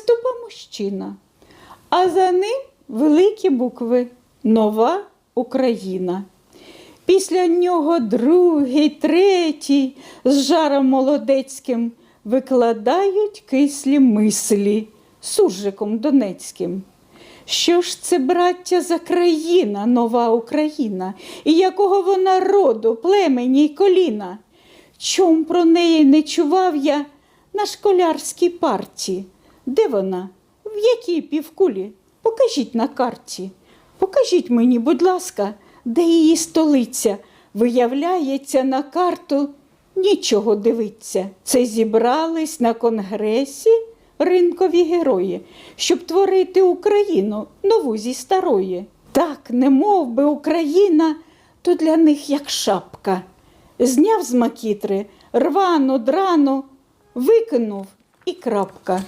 Виступа мужчина, а за ним великі букви Нова Україна. Після нього другий, третій з жаром молодецьким викладають кислі мислі суржиком донецьким. Що ж це, браття, за країна, нова Україна, і якого вона роду, племені й коліна? Чом про неї не чував я на школярській парті? Де вона? В якій півкулі? Покажіть на карті. Покажіть мені, будь ласка, де її столиця? Виявляється, на карту нічого дивиться. Це зібрались на конгресі ринкові герої, щоб творити Україну нову зі старої. Так, не мов би Україна, то для них як шапка. Зняв з макітри рвану драну, викинув і крапка.